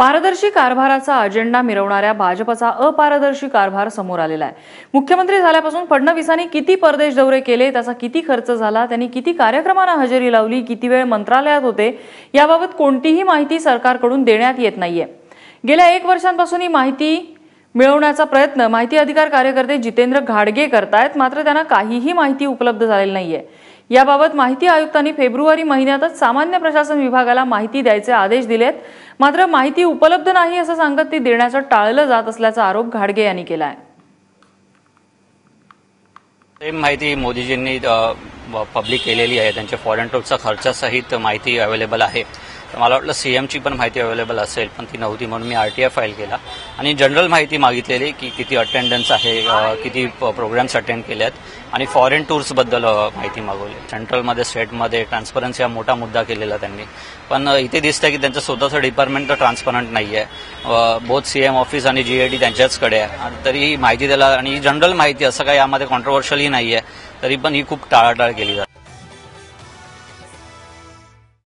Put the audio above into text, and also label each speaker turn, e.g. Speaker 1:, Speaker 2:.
Speaker 1: पारदर्शी कारभाराचा अजेंडा मिरवणाऱ्या भाजपचा अपारदर्शी कारभार समोर आलेला आहे. मुख्यमंत्री झाल्यापासून फडणवीसांनी किती परदेश दौरे केले त्याचा किती खर्च झाला त्यांनी किती कार्यक्रमांना हजेरी लावली किती वेळ मंत्रालयात होते याबाबत कोणतीही माहिती सरकारकडून देण्यात येत नाहीये. गेल्या एक वर्षांपासून ही माहिती मिळवण्याचा प्रयत्न माहिती अधिकार कार्यकर्ते जितेंद्र घाडगे करतायत मात्र त्यांना काहीही माहिती उपलब्ध झालेली नाहीये. याबाबत माहिती आयुक्तांनी फेब्रुवारी महिन्यातच सामान्य प्रशासन विभागाला माहिती द्यायचे आदेश दिलेत. मात्र माहिती उपलब्ध नाही असं सांगत ती देण्याचं टाळलं जात असल्याचा आरोप घाडगे यांनी केला आहे
Speaker 2: सेम माहिती मोदीजींनी पब्लिक केलेली आहे. त्यांच्या फॉरेन ट्रूपचा खर्चासहित माहिती अवेलेबल आहे. तर मला वाटलं सीएमची पण माहिती अवेलेबल असेल पण ती नव्हती म्हणून मी आरटीआय फाईल केला. आणि जनरल माहिती मागितलेली की किती अटेंडन्स आहे किती प्रोग्राम्स अटेंड केले आहेत आणि फॉरेन टूर्सबद्दल माहिती मागवली. सेंट्रलमध्ये स्टेटमध्ये ट्रान्सपरन्सी हा मोठा मुद्दा केलेला त्यांनी. पण इथे दिसतंय की त्यांचं स्वतःचं डिपार्टमेंट तर ट्रान्सपरंट नाही आहे बोथ सीएम ऑफिस आणि जीएडी त्यांच्याचकडे आहे. आणि तरी ही माहिती त्याला आणि जनरल माहिती असं काही यामध्ये कॉन्ट्रोवर्शियलही नाही आहे तरी पण ही खूप टाळाटाळ केली जाते.